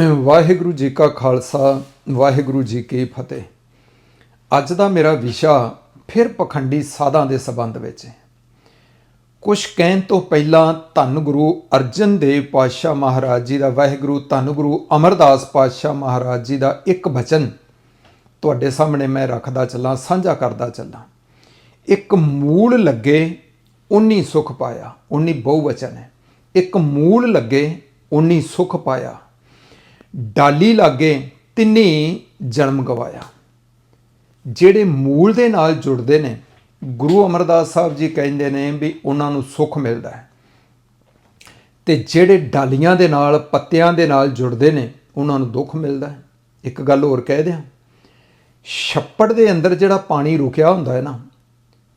ਵਾਹਿਗੁਰੂ ਜੀ ਕਾ ਖਾਲਸਾ, ਵਾਹਿਗੁਰੂ ਜੀ ਕੀ ਫਤਿਹ। ਅੱਜ ਦਾ ਮੇਰਾ ਵਿਸ਼ਾ ਫਿਰ ਪਖੰਡੀ ਸਾਧਾਂ ਦੇ ਸੰਬੰਧ ਵਿੱਚ ਹੈ। ਕੁਝ ਕਹਿਣ ਤੋਂ ਪਹਿਲਾਂ ਧੰਨ ਗੁਰੂ ਅਰਜਨ ਦੇਵ ਪਾਤਸ਼ਾਹ ਮਹਾਰਾਜ ਜੀ ਦਾ ਵਾਹਿਗੁਰੂ, ਧੰਨ ਗੁਰੂ ਅਮਰਦਾਸ ਪਾਤਸ਼ਾਹ ਮਹਾਰਾਜ ਜੀ ਦਾ ਇੱਕ ਬਚਨ ਤੁਹਾਡੇ ਸਾਹਮਣੇ ਮੈਂ ਰੱਖਦਾ ਚੱਲਾਂ, ਸਾਂਝਾ ਕਰਦਾ ਚੱਲਾਂ। ਇੱਕ ਮੂਲ ਲੱਗੇ, ਉਨੀ ਸੁਖ ਪਾਇਆ, ਉਨੀ ਬਹੁਵਚਨ ਹੈ। ਇੱਕ ਮੂਲ ਲੱਗੇ, ਉਨੀ ਸੁਖ ਪਾਇਆ ਡਾਲੀ ਲਾਗੇ ਤਿੰਨੀ ਜਨਮ ਗਵਾਇਆ। ਜਿਹੜੇ ਮੂਲ ਦੇ ਨਾਲ ਜੁੜਦੇ ਨੇ, ਗੁਰੂ ਅਮਰਦਾਸ ਸਾਹਿਬ ਜੀ ਕਹਿੰਦੇ ਨੇ ਵੀ ਉਹਨਾਂ ਨੂੰ ਸੁੱਖ ਮਿਲਦਾ ਹੈ। ਤੇ ਜਿਹੜੇ ਡਾਲੀਆਂ ਦੇ ਨਾਲ, ਪੱਤਿਆਂ ਦੇ ਨਾਲ ਜੁੜਦੇ ਨੇ, ਉਹਨਾਂ ਨੂੰ ਦੁੱਖ ਮਿਲਦਾ ਹੈ। ਇੱਕ ਗੱਲ ਹੋਰ ਕਹਿ ਦਿਆਂ, ਛੱਪੜ ਦੇ ਅੰਦਰ ਜਿਹੜਾ ਪਾਣੀ ਰੁਕਿਆ ਹੁੰਦਾ ਹੈ ਨਾ,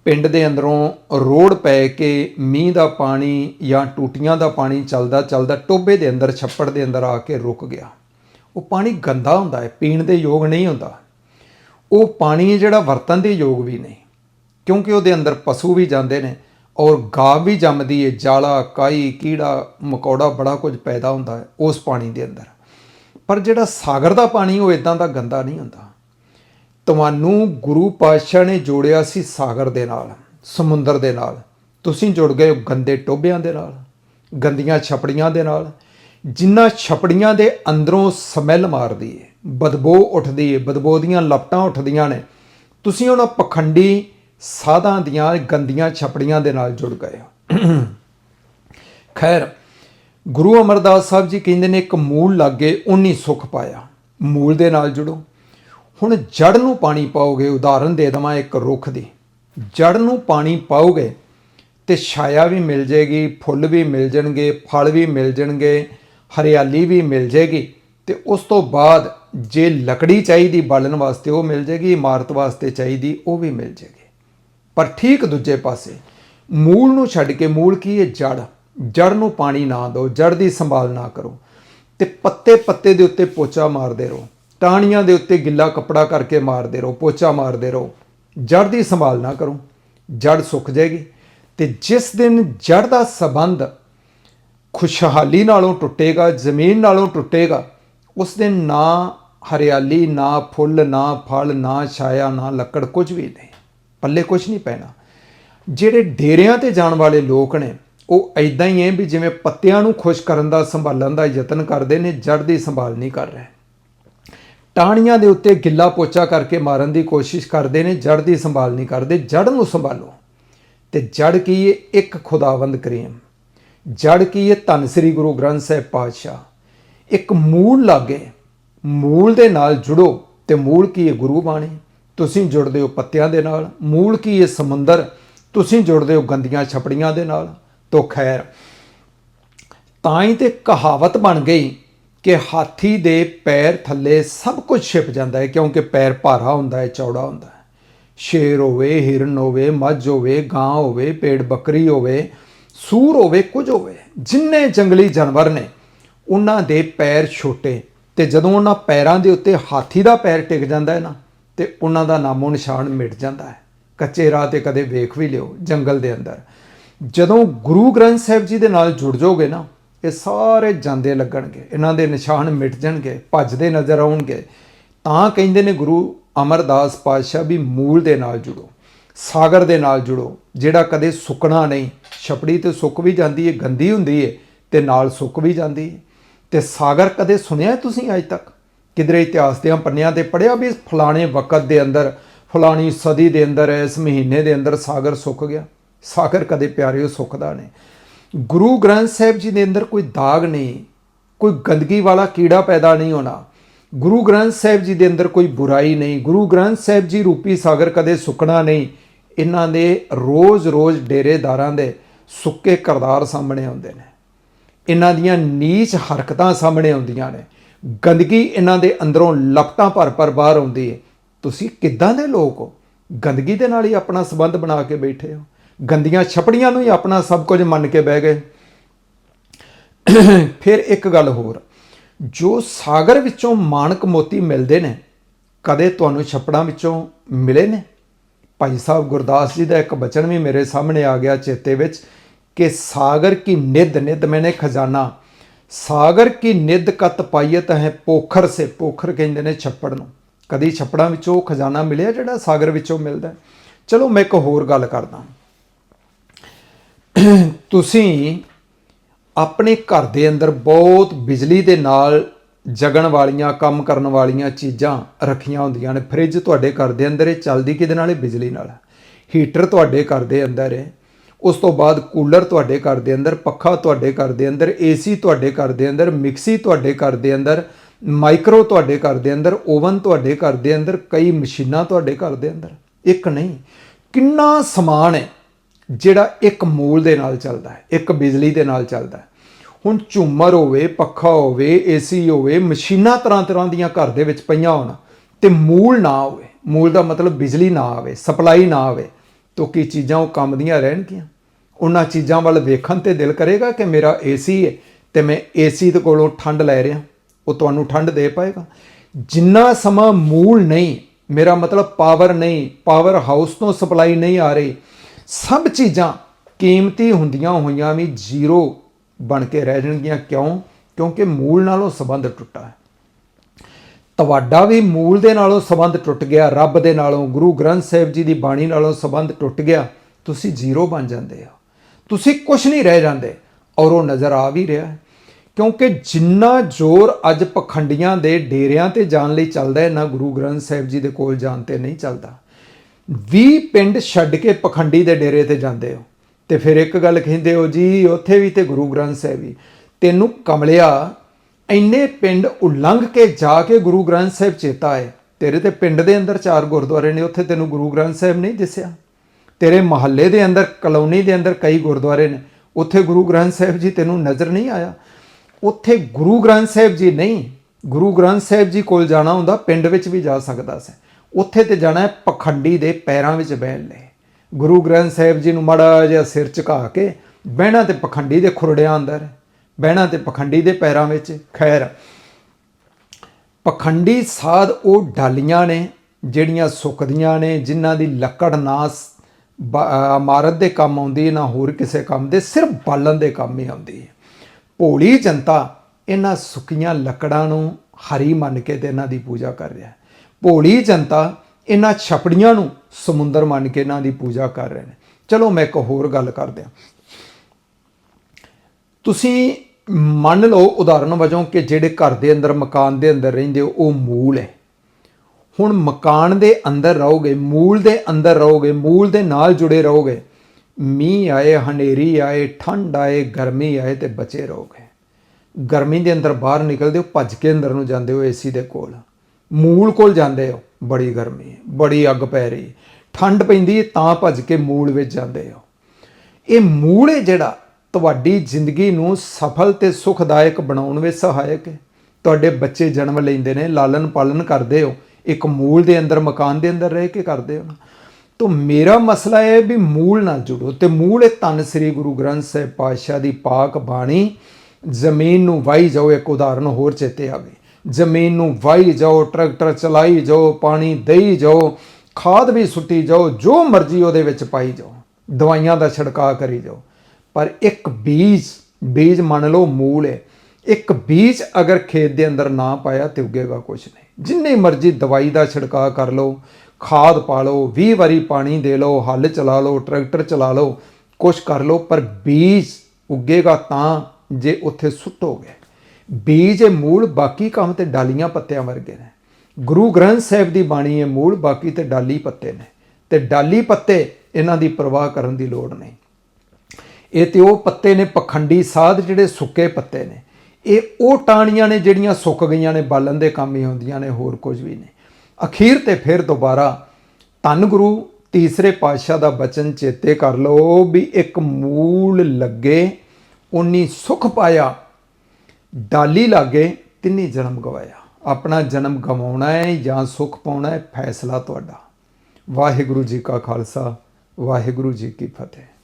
ਪਿੰਡ ਦੇ ਅੰਦਰੋਂ ਰੋੜ ਪੈ ਕੇ ਮੀਂਹ ਦਾ ਪਾਣੀ ਜਾਂ ਟੂਟੀਆਂ ਦਾ ਪਾਣੀ ਚੱਲਦਾ ਚੱਲਦਾ ਟੋਬੇ ਦੇ ਅੰਦਰ, ਛੱਪੜ ਦੇ ਅੰਦਰ ਆ ਕੇ ਰੁਕ ਗਿਆ। ਉਹ ਪਾਣੀ ਗੰਦਾ ਹੁੰਦਾ ਹੈ, ਪੀਣ ਦੇ ਯੋਗ ਨਹੀਂ ਹੁੰਦਾ। ਉਹ ਪਾਣੀ ਜਿਹੜਾ ਵਰਤਨ ਦੇ ਯੋਗ ਵੀ ਨਹੀਂ, ਕਿਉਂਕਿ ਉਹਦੇ ਅੰਦਰ ਪਸ਼ੂ ਵੀ ਜਾਂਦੇ ਨੇ ਔਰ ਗਾਂ ਵੀ ਜੰਮਦੀ ਹੈ ਜਾਲਾ, ਕਾਈ, ਕੀੜਾ, ਮਕੌੜਾ ਬੜਾ ਕੁਝ ਪੈਦਾ ਹੁੰਦਾ ਹੈ ਉਸ ਪਾਣੀ ਦੇ ਅੰਦਰ। ਪਰ ਜਿਹੜਾ ਸਾਗਰ ਦਾ ਪਾਣੀ ਉਹ ਇਦਾਂ ਦਾ ਗੰਦਾ ਨਹੀਂ ਹੁੰਦਾ। ਤੁਹਾਨੂੰ ਗੁਰੂ ਪਾਤਸ਼ਾਹ ਨੇ ਜੋੜਿਆ ਸੀ ਸਾਗਰ ਦੇ ਨਾਲ, ਸਮੁੰਦਰ ਦੇ ਨਾਲ। ਤੁਸੀਂ ਜੁੜ ਗਏ ਹੋ ਗੰਦੇ ਟੋਬਿਆਂ ਦੇ ਨਾਲ, ਗੰਦੀਆਂ ਛਪੜੀਆਂ ਦੇ ਨਾਲ ਜਿਨ੍ਹਾਂ ਛਪੜੀਆਂ ਦੇ ਅੰਦਰੋਂ ਸਮੈਲ ਮਾਰਦੀ ਹੈ ਬਦਬੂ ਉੱਠਦੀ ਹੈ ਬਦਬੂ ਦੀਆਂ ਲਪਟਾਂ ਉੱਠਦੀਆਂ ਨੇ, ਤੁਸੀਂ ਉਹਨਾਂ ਪਖੰਡੀ ਸਾਧਾਂ ਦੀਆਂ ਗੰਦੀਆਂ ਛਪੜੀਆਂ ਦੇ ਨਾਲ ਜੁੜ ਗਏ ਹੋ। ਖੈਰ, ਗੁਰੂ ਅਮਰਦਾਸ ਸਾਹਿਬ ਜੀ ਕਹਿੰਦੇ ਨੇ ਇੱਕ ਮੂਲ ਲਾਗੇ ਉਨੀ ਸੁਖ ਪਾਇਆ, ਮੂਲ ਦੇ ਨਾਲ ਜੁੜੋ। ਹੁਣ ਜੜ ਨੂੰ ਪਾਣੀ ਪਾਓਗੇ, ਉਦਾਹਰਨ ਦੇ ਦਵਾਂ ਇੱਕ ਰੁੱਖ ਦੀ। ਜੜ ਨੂੰ ਪਾਣੀ ਪਾਓਗੇ ਤੇ ਛਾਇਆ ਵੀ ਮਿਲ ਜੇਗੀ, ਫੁੱਲ ਵੀ ਮਿਲ ਜਾਣਗੇ, ਫਲ ਵੀ ਮਿਲ ਜਾਣਗੇ ਹਰਿਆਲੀ ਵੀ ਮਿਲ ਜੇਗੀ ਤੇ ਉਸ ਤੋਂ ਬਾਅਦ ਜੇ ਲੱਕੜੀ ਚਾਹੀਦੀ ਬਾਲਣ ਵਾਸਤੇ ਉਹ ਮਿਲ ਜੇਗੀ, ਇਮਾਰਤ ਵਾਸਤੇ ਚਾਹੀਦੀ ਉਹ ਵੀ ਮਿਲ ਜੇਗੀ। ਪਰ ਠੀਕ ਦੂਜੇ ਪਾਸੇ ਮੂਲ ਨੂੰ ਛੱਡ ਕੇ ਮੂਲ ਕੀ ਹੈ ਜੜ ਜੜ ਨੂੰ ਪਾਣੀ ਨਾ ਦਿਓ ਜੜ ਦੀ ਸੰਭਾਲ ਨਾ ਕਰੋ ਤੇ ਪੱਤੇ ਪੱਤੇ ਦੇ ਉੱਤੇ ਪੋਚਾ ਮਾਰਦੇ ਰਹੋ, ਟਾਹਣੀਆਂ ਦੇ ਉੱਤੇ ਗਿੱਲਾ ਕੱਪੜਾ ਕਰਕੇ ਮਾਰਦੇ ਰਹੋ, ਪੋਚਾ ਮਾਰਦੇ ਰਹੋ ਜੜ ਦੀ ਸੰਭਾਲ ਨਾ ਕਰੋ ਜੜ ਸੁੱਕ ਜਾਏਗੀ ਤੇ ਜਿਸ ਦਿਨ ਜੜ ਦਾ ਸਬੰਧ ਖੁਸ਼ਹਾਲੀ ਨਾਲੋਂ ਟੁੱਟੇਗਾ, ਜ਼ਮੀਨ ਨਾਲੋਂ ਟੁੱਟੇਗਾ ਉਸ ਦਿਨ ਨਾ ਹਰਿਆਲੀ, ਨਾ ਫੁੱਲ, ਨਾ ਫਲ, ਨਾ ਛਾਇਆ, ਨਾ ਲੱਕੜ ਕੁਝ ਵੀ ਨਹੀਂ, ਪੱਲੇ ਕੁਝ ਨਹੀਂ ਪੈਣਾ। ਜਿਹੜੇ ਡੇਰਿਆਂ ਤੇ ਜਾਣ ਵਾਲੇ ਲੋਕ ਨੇ, ਉਹ ਐਦਾਂ ਹੀ ਹੈ ਵੀ ਜਿਵੇਂ ਪੱਤਿਆਂ ਨੂੰ ਖੁਸ਼ ਕਰਨ ਦਾ, ਸੰਭਾਲਣ ਦਾ ਯਤਨ ਕਰਦੇ ਨੇ ਜੜ ਦੀ ਸੰਭਾਲ ਨਹੀਂ ਕਰ ਰਹੇ। ਟਾਹਣੀਆਂ ਦੇ ਉੱਤੇ ਗਿੱਲਾ ਪੋਚਾ ਕਰਕੇ ਮਾਰਨ ਦੀ ਕੋਸ਼ਿਸ਼ ਕਰਦੇ ਨੇ ਜੜ ਦੀ ਸੰਭਾਲ ਨਹੀਂ ਕਰਦੇ ਜੜ ਨੂੰ ਸੰਭਾਲੋ। ਤੇ ਜੜ ਕੀ ਹੈ ਇੱਕ ਖੁਦਾਵੰਦ ਕਰੀਮ। ਜੜ ਕੀ ਹੈ? ਧੰਨ ਸ੍ਰੀ ਗੁਰੂ ਗ੍ਰੰਥ ਸਾਹਿਬ ਪਾਤਸ਼ਾਹ। ਇੱਕ ਮੂਲ ਲਾਗੇ, ਮੂਲ ਦੇ ਨਾਲ ਜੁੜੋ ਤੇ ਮੂਲ ਕੀ ਹੈ? ਗੁਰੂ ਬਾਣੀ। ਤੁਸੀਂ ਜੁੜਦੇ ਹੋ ਪੱਤਿਆਂ ਦੇ ਨਾਲ। ਮੂਲ ਕੀ ਹੈ? ਸਮੁੰਦਰ। ਤੁਸੀਂ ਜੁੜਦੇ ਹੋ ਗੰਦੀਆਂ ਛਪੜੀਆਂ ਦੇ ਨਾਲ। ਤੋ ਖੈਰ, ਤਾਂ ਹੀ ਤੇ ਕਹਾਵਤ ਬਣ ਗਈ ਕਿ ਹਾਥੀ ਦੇ ਪੈਰ ਥੱਲੇ ਸਭ ਕੁਝ ਛਿਪ ਜਾਂਦਾ ਹੈ, ਕਿਉਂਕਿ ਪੈਰ ਭਾਰਾ ਹੁੰਦਾ ਹੈ, ਚੌੜਾ ਹੁੰਦਾ ਹੈ। ਸ਼ੇਰ ਹੋਵੇ, ਹਿਰਨ ਹੋਵੇ, ਮੱਝ ਹੋਵੇ, ਗਾਂ ਹੋਵੇ, ਪੇੜ ਬੱਕਰੀ ਹੋਵੇ ਸੂਰ ਹੋਵੇ, ਕੁਝ ਹੋਵੇ, ਜਿੰਨੇ ਜੰਗਲੀ ਜਾਨਵਰ ਨੇ, ਉਹਨਾਂ ਦੇ ਪੈਰ ਛੋਟੇ ਤੇ ਜਦੋਂ ਉਹਨਾਂ ਪੈਰਾਂ ਦੇ ਉੱਤੇ ਹਾਥੀ ਦਾ ਪੈਰ ਟਿਕ ਜਾਂਦਾ ਹੈ ਨਾ, ਤੇ ਉਹਨਾਂ ਦਾ ਨਾਮੋ ਨਿਸ਼ਾਨ ਮਿਟ ਜਾਂਦਾ ਹੈ। ਕੱਚੇ ਰਾਹ ਤੇ ਕਦੇ ਵੇਖ ਵੀ ਲਿਓ, ਜੰਗਲ ਦੇ ਅੰਦਰ। ਜਦੋਂ ਗੁਰੂ ਗ੍ਰੰਥ ਸਾਹਿਬ ਜੀ ਦੇ ਨਾਲ ਜੁੜ ਜਾਓਗੇ ਨਾ, ਇਹ ਸਾਰੇ ਜਾਂਦੇ ਲੱਗਣਗੇ, ਇਹਨਾਂ ਦੇ ਨਿਸ਼ਾਨ ਮਿਟ ਜਾਣਗੇ, ਭੱਜਦੇ ਨਜ਼ਰ ਆਉਣਗੇ। ਤਾਂ ਕਹਿੰਦੇ ਨੇ ਗੁਰੂ ਅਮਰਦਾਸ ਪਾਤਸ਼ਾਹ ਵੀ ਮੂਲ ਦੇ ਨਾਲ ਜੁੜੋ, ਸਾਗਰ ਦੇ ਨਾਲ ਜੁੜੋ, ਜਿਹੜਾ ਕਦੇ ਸੁੱਕਣਾ ਨਹੀਂ ਛਪੜੀ ਤੇ ਸੁੱਕ ਵੀ ਜਾਂਦੀ ਹੈ ਗੰਦੀ ਹੁੰਦੀ ਹੈ ਤੇ ਨਾਲ ਸੁੱਕ ਵੀ ਜਾਂਦੀ ਹੈ ਤੇ ਸਾਗਰ ਕਦੇ ਸੁਣਿਆ ਤੁਸੀਂ ਅੱਜ ਤੱਕ? ਕਿਧਰੇ ਇਤਿਹਾਸ ਦੇ ਪੰਨਿਆਂ ਤੇ ਪੜਿਆ ਵੀ ਫਲਾਣੇ ਵਕਤ ਦੇ ਅੰਦਰ, ਫਲਾਣੀ ਸਦੀ ਦੇ ਅੰਦਰ, ਇਸ ਮਹੀਨੇ ਦੇ ਅੰਦਰ ਸਾਗਰ ਸੁੱਕ ਗਿਆ? ਸਾਗਰ ਕਦੇ ਪਿਆਰਿਓ ਸੁੱਕਦਾ ਨਹੀਂ। ਗੁਰੂ ਗ੍ਰੰਥ ਸਾਹਿਬ ਜੀ ਦੇ ਅੰਦਰ ਕੋਈ ਦਾਗ ਨਹੀਂ, ਕੋਈ ਗੰਦਗੀ ਵਾਲਾ ਕੀੜਾ ਪੈਦਾ ਨਹੀਂ ਹੋਣਾ। ਗੁਰੂ ਗ੍ਰੰਥ ਸਾਹਿਬ ਜੀ ਦੇ ਅੰਦਰ ਕੋਈ ਬੁਰਾਈ ਨਹੀਂ, ਗੁਰੂ ਗ੍ਰੰਥ ਸਾਹਿਬ ਜੀ ਰੂਪੀ ਸਾਗਰ ਕਦੇ ਸੁੱਕਣਾ ਨਹੀਂ। ਇਹਨਾਂ ਦੇ ਰੋਜ਼-ਰੋਜ਼ ਡੇਰੇਦਾਰਾਂ ਦੇ ਸੁੱਕੇ ਕਰਦਾਰ ਸਾਹਮਣੇ ਆਉਂਦੇ ਨੇ। ਇਹਨਾਂ ਦੀਆਂ ਨੀਚ ਹਰਕਤਾਂ ਸਾਹਮਣੇ ਆਉਂਦੀਆਂ ਨੇ। ਗੰਦਗੀ ਇਹਨਾਂ ਦੇ ਅੰਦਰੋਂ ਲਪਟਾਂ ਭਰ-ਭਰ ਬਾਹਰ ਆਉਂਦੀ ਹੈ ਤੁਸੀਂ ਕਿੱਦਾਂ ਦੇ ਲੋਕ ਹੋ? ਗੰਦਗੀ ਦੇ ਨਾਲ ਹੀ ਆਪਣਾ ਸਬੰਧ ਬਣਾ ਕੇ ਬੈਠੇ ਹੋ। ਗੰਦੀਆਂ ਛਪੜੀਆਂ ਨੂੰ ਹੀ ਆਪਣਾ ਸਭ ਕੁਝ ਮੰਨ ਕੇ ਬਹਿ ਗਏ। ਫਿਰ ਇੱਕ ਗੱਲ ਹੋਰ। ਜੋ ਸਾਗਰ ਵਿੱਚੋਂ ਮਾਨਕ ਮੋਤੀ ਮਿਲਦੇ ਨੇ, ਕਦੇ ਤੁਹਾਨੂੰ ਛਪੜਾਂ ਵਿੱਚੋਂ ਮਿਲੇ ਨੇ? ਭਾਈ ਸਾਹਿਬ ਗੁਰਦਾਸ ਜੀ ਦਾ ਇੱਕ ਬਚਨ ਵੀ ਮੇਰੇ ਸਾਹਮਣੇ ਆ ਗਿਆ ਚੇਤੇ ਵਿੱਚ। ਕਿ ਸਾਗਰ ਕੀ ਨਿਧ ਨਿਧ ਮੈਨੇ ਖਜ਼ਾਨਾ। ਸਾਗਰ ਕੀ ਨਿੱਧ ਕਤ ਪਾਈਤ ਹੈ ਪੋਖਰ ਸੇ। ਪੋਖਰ ਕਹਿੰਦੇ ਨੇ ਛੱਪੜ ਨੂੰ। ਕਦੀ ਛੱਪੜਾਂ ਵਿੱਚੋਂ ਖਜ਼ਾਨਾ ਮਿਲਿਆ ਜਿਹੜਾ ਸਾਗਰ ਵਿੱਚੋਂ ਮਿਲਦਾ ਚਲੋ ਮੈਂ ਇੱਕ ਹੋਰ ਗੱਲ ਕਰਦਾ ਤੁਸੀਂ ਆਪਣੇ ਘਰ ਦੇ ਅੰਦਰ ਬਹੁਤ ਬਿਜਲੀ ਦੇ ਨਾਲ ਜਗਣ ਵਾਲੀਆਂ, ਕੰਮ ਕਰਨ ਵਾਲੀਆਂ ਚੀਜ਼ਾਂ ਰੱਖੀਆਂ ਹੁੰਦੀਆਂ ਨੇ। ਫ੍ਰਿਜ ਤੁਹਾਡੇ ਘਰ ਦੇ ਅੰਦਰ ਇਹ ਚੱਲਦੀ ਕਿਹਦੇ ਨਾਲ ਹੈ? ਬਿਜਲੀ ਨਾਲ ਹੀਟਰ ਤੁਹਾਡੇ ਘਰ ਦੇ ਅੰਦਰ ਹੈ। ਉਸ ਤੋਂ ਬਾਅਦ ਕੂਲਰ ਤੁਹਾਡੇ ਘਰ ਦੇ ਅੰਦਰ, ਪੱਖਾ ਤੁਹਾਡੇ ਘਰ ਦੇ ਅੰਦਰ, ਏਸੀ ਤੁਹਾਡੇ ਘਰ ਦੇ ਅੰਦਰ, ਮਿਕਸੀ ਤੁਹਾਡੇ ਘਰ ਦੇ ਅੰਦਰ, ਮਾਈਕਰੋ ਤੁਹਾਡੇ ਘਰ ਦੇ ਅੰਦਰ, ਓਵਨ ਤੁਹਾਡੇ ਘਰ ਦੇ ਅੰਦਰ, ਕਈ ਮਸ਼ੀਨਾਂ ਤੁਹਾਡੇ ਘਰ ਦੇ ਅੰਦਰ। ਇੱਕ ਨਹੀਂ, ਕਿੰਨਾ ਸਮਾਨ ਹੈ ਜਿਹੜਾ ਇੱਕ ਮੂਲ ਦੇ ਨਾਲ ਚੱਲਦਾ ਹੈ, ਇੱਕ ਬਿਜਲੀ ਦੇ ਨਾਲ ਚੱਲਦਾ ਹੈ। ਹੁਣ ਝੂਮਰ ਹੋਵੇ, ਪੱਖਾ ਹੋਵੇ, ਏਸੀ ਹੋਵੇ, ਮਸ਼ੀਨਾਂ ਤਰ੍ਹਾਂ ਤਰ੍ਹਾਂ ਦੀਆਂ ਘਰ ਦੇ ਵਿੱਚ ਪਈਆਂ ਹੋਣ ਤੇ ਮੂਲ ਨਾ ਹੋਵੇ, ਮੂਲ ਦਾ ਮਤਲਬ ਬਿਜਲੀ ਨਾ ਆਵੇ, ਸਪਲਾਈ ਨਾ ਆਵੇ, ਤਾਂ ਕੀ ਚੀਜ਼ਾਂ ਉਹ ਕੰਮ ਦੀਆਂ ਰਹਿਣਗੀਆਂ? ਉਹਨਾਂ ਚੀਜ਼ਾਂ ਵੱਲ ਵੇਖਣ ਤੇ ਦਿਲ ਕਰੇਗਾ ਕਿ ਮੇਰਾ ਏਸੀ ਹੈ ਤੇ ਮੈਂ ਏਸੀ ਦੇ ਕੋਲੋਂ ਠੰਡ ਲੈ ਰਿਹਾ। ਉਹ ਤੁਹਾਨੂੰ ਠੰਡ ਦੇ ਪਾਏਗਾ। ਜਿੰਨਾ ਸਮਾਂ ਮੂਲ ਨਹੀਂ, ਮੇਰਾ ਮਤਲਬ ਪਾਵਰ ਨਹੀਂ, ਪਾਵਰ ਹਾਊਸ ਤੋਂ ਸਪਲਾਈ ਨਹੀਂ ਆ ਰਹੀ, ਸਭ ਚੀਜ਼ਾਂ ਕੀਮਤੀ ਹੁੰਦੀਆਂ ਹੋਈਆਂ ਵੀ ਜ਼ੀਰੋ ਬਣ ਕੇ ਰਹਿ ਜਾਣਗੀਆਂ। ਕਿਉਂ? ਕਿਉਂਕਿ ਮੂਲ ਨਾਲੋਂ ਸੰਬੰਧ ਟੁੱਟਾ ਹੈ। ਤੁਹਾਡਾ ਵੀ ਮੂਲ ਦੇ ਨਾਲੋਂ ਸੰਬੰਧ ਟੁੱਟ ਗਿਆ, ਰੱਬ ਦੇ ਨਾਲੋਂ, ਗੁਰੂ ਗ੍ਰੰਥ ਸਾਹਿਬ ਜੀ ਦੀ ਬਾਣੀ ਨਾਲੋਂ ਸੰਬੰਧ ਟੁੱਟ ਗਿਆ, ਤੁਸੀਂ ਜ਼ੀਰੋ ਬਣ ਜਾਂਦੇ ਹੋ। ਤੁਸੀਂ ਕੁਝ ਨਹੀਂ ਰਹਿ ਜਾਂਦੇ। ਔਰ ਉਹ ਨਜ਼ਰ ਆ ਵੀ ਰਿਹਾ ਕਿਉਂਕਿ ਜਿੰਨਾ ਜ਼ੋਰ ਅੱਜ ਪਖੰਡੀਆਂ ਦੇ ਡੇਰਿਆਂ ਤੇ ਜਾਣ ਲਈ ਚੱਲਦਾ ਹੈ, ਨਾ ਗੁਰੂ ਗ੍ਰੰਥ ਸਾਹਿਬ ਜੀ ਦੇ ਕੋਲ ਜਾਣ ਤੇ ਨਹੀਂ ਚੱਲਦਾ। 20 ਪਿੰਡ ਛੱਡ ਕੇ ਪਖੰਡੀ ਦੇ ਡੇਰੇ ਤੇ ਜਾਂਦੇ ਹੋ। ਤੇ ਫਿਰ ਇੱਕ ਗੱਲ ਕਹਿੰਦੇ ਹੋ, ਜੀ, ਉੱਥੇ ਵੀ ਤੇ ਗੁਰੂ ਗ੍ਰੰਥ ਸਾਹਿਬ ਵੀ ਤੈਨੂੰ ਕਮਲਿਆ, ਇੰਨੇ ਪਿੰਡ ਉਲੰਘ ਕੇ ਜਾ ਕੇ ਗੁਰੂ ਗ੍ਰੰਥ ਸਾਹਿਬ ਚੇਤਾ ਹੈ ਤੇਰੇ ਤੇ ਪਿੰਡ ਦੇ ਅੰਦਰ ਚਾਰ ਗੁਰਦੁਆਰੇ ਨੇ, ਉੱਥੇ ਤੈਨੂੰ ਗੁਰੂ ਗ੍ਰੰਥ ਸਾਹਿਬ ਨਹੀਂ ਦਿਸਿਆ। ਤੇਰੇ ਮਹੱਲੇ ਦੇ ਅੰਦਰ, ਕਲੋਨੀ ਦੇ ਅੰਦਰ ਕਈ ਗੁਰਦੁਆਰੇ ਨੇ। ਉੱਥੇ ਗੁਰੂ ਗ੍ਰੰਥ ਸਾਹਿਬ ਜੀ ਤੈਨੂੰ ਨਜ਼ਰ ਨਹੀਂ ਆਇਆ। ਉੱਥੇ ਗੁਰੂ ਗ੍ਰੰਥ ਸਾਹਿਬ ਜੀ ਨਹੀਂ, ਗੁਰੂ ਗ੍ਰੰਥ ਸਾਹਿਬ ਜੀ ਕੋਲ ਜਾਣਾ ਹੁੰਦਾ, ਪਿੰਡ ਵਿੱਚ ਵੀ ਜਾ ਸਕਦਾ ਸੀ। ਉੱਥੇ ਤੇ ਜਾਣਾ ਹੈ ਪਖੰਡੀ ਦੇ ਪੈਰਾਂ ਵਿੱਚ ਬਹਿਣ ਲਈ। ਗੁਰੂ ਗ੍ਰੰਥ ਸਾਹਿਬ ਜੀ ਨੂੰ ਮੜਾ ਜਿਹਾ ਸਿਰ ਝੁਕਾ ਕੇ ਬਹਿਣਾ ਤੇ ਪਖੰਡੀ ਦੇ ਖੁਰੜਿਆਂ ਅੰਦਰ, ਬਹਿਣਾ ਤੇ ਪਖੰਡੀ ਦੇ ਪੈਰਾਂ ਵਿੱਚ, ਖੈਰ। ਪਖੰਡੀ ਸਾਧ ਉਹ ਡਾਲੀਆਂ ਨੇ, ਜਿਹੜੀਆਂ ਸੁੱਕਦੀਆਂ ਨੇ, ਜਿਨ੍ਹਾਂ ਦੀ ਲੱਕੜ ਨਾਸ ਇਮਾਰਤ ਦੇ ਕੰਮ ਆਉਂਦੀ ਹੈ, ਨਾ ਹੋਰ ਕਿਸੇ ਕੰਮ ਦੇ ਸਿਰਫ ਬਾਲਣ ਦੇ ਕੰਮ ਹੀ ਆਉਂਦੀ ਹੈ। ਭੋਲੀ ਜਨਤਾ ਇਹਨਾਂ ਸੁੱਕੀਆਂ ਲੱਕੜਾਂ ਨੂੰ ਹਰੀ ਮੰਨ ਕੇ ਤੇ ਇਹਨਾਂ ਦੀ ਪੂਜਾ ਕਰ ਰਿਹਾ ਹੈ। ਭੋਲੀ ਜਨਤਾ ਇਹਨਾਂ ਛਪੜੀਆਂ ਨੂੰ ਸਮੁੰਦਰ ਮੰਨ ਕੇ ਇਹਨਾਂ ਦੀ ਪੂਜਾ ਕਰ ਰਹੇ ਨੇ। ਚਲੋ ਮੈਂ ਇੱਕ ਹੋਰ ਗੱਲ ਕਰਦੇ ਹਾਂ। ਤੁਸੀਂ ਮੰਨ ਲਓ ਉਦਾਹਰਨ ਵਜੋਂ ਕਿ ਜਿਹੜੇ ਘਰ ਦੇ ਅੰਦਰ ਮਕਾਨ ਦੇ ਅੰਦਰ ਰਹਿੰਦੇ ਹੋ ਉਹ ਮੂਲ ਹੈ। ਹੁਣ ਮਕਾਨ ਦੇ ਅੰਦਰ ਰਹੋਗੇ ਮੂਲ ਦੇ ਅੰਦਰ ਰਹੋਗੇ ਮੂਲ ਦੇ ਨਾਲ ਜੁੜੇ ਰਹੋਗੇ ਮੀਂਹ ਆਏ ਹਨੇਰੀ ਆਏ ਠੰਡ ਆਏ ਗਰਮੀ ਆਏ ਤੇ ਬਚੇ ਰਹੋਗੇ। ਗਰਮੀ ਦੇ ਅੰਦਰ ਬਾਹਰ ਨਿਕਲਦੇ ਹੋ ਭੱਜ ਕੇ ਅੰਦਰ ਨੂੰ ਜਾਂਦੇ ਹੋ ਏਸੀ ਦੇ ਕੋਲ। ਮੂਲ ਕੋਲ ਜਾਂਦੇ ਹੋ ਬੜੀ ਗਰਮੀ ਹੈ, ਬੜੀ ਅੱਗ ਪੈ ਰਹੀ ਹੈ। ਠੰਡ ਪੈਂਦੀ ਹੈ ਤਾਂ ਭੱਜ ਕੇ ਮੂਲ ਵਿੱਚ ਜਾਂਦੇ ਹੋ। ਇਹ ਮੂਲ ਹੈ ਜਿਹੜਾ ਤੁਹਾਡੀ ਜ਼ਿੰਦਗੀ ਨੂੰ ਸਫਲ ਤੇ ਸੁਖਦਾਇਕ ਬਣਾਉਣ ਵਿੱਚ ਸਹਾਇਕ ਹੈ। ਤੁਹਾਡੇ ਬੱਚੇ ਜਨਮ ਲੈਂਦੇ ਨੇ ਲਾਲਨ ਪਾਲਨ ਕਰਦੇ ਹੋ ਇੱਕ ਮੂਲ ਦੇ ਅੰਦਰ, ਮਕਾਨ ਦੇ ਅੰਦਰ ਰਹਿ ਕੇ ਕਰਦੇ ਹੋ ਨਾ ਤੋ ਮੇਰਾ ਮਸਲਾ ਇਹ ਹੈ ਵੀ ਮੂਲ ਨਾਲ ਜੁੜੋ ਤੇ ਮੂਲ ਇਹ ਧੰਨ ਸ੍ਰੀ ਗੁਰੂ ਗ੍ਰੰਥ ਸਾਹਿਬ ਪਾਤਸ਼ਾਹ ਦੀ ਪਾਕ ਬਾਣੀ, ਜ਼ਮੀਨ ਨੂੰ ਵਾਹੀ ਜਾਓ, ਇੱਕ ਉਦਾਹਰਨ ਹੋਰ ਚੇਤੇ ਆਵੇ। ਜ਼ਮੀਨ ਨੂੰ ਵਾਹੀ ਜਾਓ, ਟਰੈਕਟਰ ਚਲਾਈ ਜਾਓ, ਪਾਣੀ ਦੇਈ ਜਾਓ, ਖਾਦ ਵੀ ਸੁੱਟੀ ਜਾਓ, ਜੋ ਮਰਜ਼ੀ ਉਹਦੇ ਵਿੱਚ ਪਾਈ ਜਾਓ, ਦਵਾਈਆਂ ਦਾ ਛਿੜਕਾਅ ਕਰੀ ਜਾਓ। ਪਰ ਇੱਕ ਬੀਜ ਬੀਜ ਮੰਨ ਲਓ ਮੂਲ ਹੈ, ਇੱਕ ਬੀਜ ਅਗਰ ਖੇਤ ਦੇ ਅੰਦਰ ਨਾ ਪਾਇਆ ਤੇ ਉੱਗੇਗਾ ਕੁਝ ਨਹੀਂ। ਜਿੰਨੀ ਮਰਜ਼ੀ ਦਵਾਈ ਦਾ ਛਿੜਕਾਅ ਕਰ ਲਓ, ਖਾਦ ਪਾ ਲਓ 20 ਵਾਰੀ ਪਾਣੀ ਦੇ ਲਓ, ਹੱਲ ਚਲਾ ਲਓ, ਟਰੈਕਟਰ ਚਲਾ ਲਓ, ਕੁਛ ਕਰ ਲਓ, ਪਰ ਬੀਜ ਉੱਗੇਗਾ ਤਾਂ ਜੇ ਉੱਥੇ ਸੁੱਟੋਗੇ ਬੀਜ ਇਹ ਮੂਲ ਬਾਕੀ ਕੰਮ ਤੇ ਡਾਲੀਆਂ ਪੱਤਿਆਂ ਵਰਗੇ ਨੇ। ਗੁਰੂ ਗ੍ਰੰਥ ਸਾਹਿਬ ਦੀ ਬਾਣੀ ਹੈ ਮੂਲ ਬਾਕੀ ਤੇ ਡਾਲੀ ਪੱਤੇ ਨੇ ਤੇ ਡਾਲੀ ਪੱਤੇ ਇਹਨਾਂ ਦੀ ਪਰਵਾਹ ਕਰਨ ਦੀ ਲੋੜ ਨਹੀਂ। ਇਹ ਤੇ ਉਹ ਪੱਤੇ ਨੇ, ਪਖੰਡੀ ਸਾਧ ਜਿਹੜੇ ਸੁੱਕੇ ਪੱਤੇ ਨੇ। ਇਹ ਉਹ ਟਾਹਣੀਆਂ ਨੇ ਜਿਹੜੀਆਂ ਸੁੱਕ ਗਈਆਂ ਨੇ, ਬਾਲਣ ਦੇ ਕੰਮ ਹੀ ਹੁੰਦੀਆਂ ਨੇ, ਹੋਰ ਕੁਝ ਵੀ ਨਹੀਂ। ਅਖੀਰ ਤੇ ਫਿਰ ਦੁਬਾਰਾ ਧੰਨ ਗੁਰੂ ਤੀਸਰੇ ਪਾਤਸ਼ਾਹ ਦਾ ਬਚਨ ਚੇਤੇ ਕਰ ਲਓ ਵੀ ਇੱਕ ਮੂਲ ਲੱਗੇ ਉਨੀ ਸੁਖ ਪਾਇਆ, ਡਾਲੀ ਲਾਗੇ ਤਿੰਨੀ ਜਨਮ ਗਵਾਇਆ। ਆਪਣਾ ਜਨਮ ਗਵਾਉਣਾ ਹੈ ਜਾਂ ਸੁਖ ਪਾਉਣਾ ਹੈ, ਫੈਸਲਾ ਤੁਹਾਡਾ। ਵਾਹਿਗੁਰੂ ਜੀ ਕਾ ਖਾਲਸਾ, ਵਾਹਿਗੁਰੂ ਜੀ ਕੀ ਫਤਿਹ।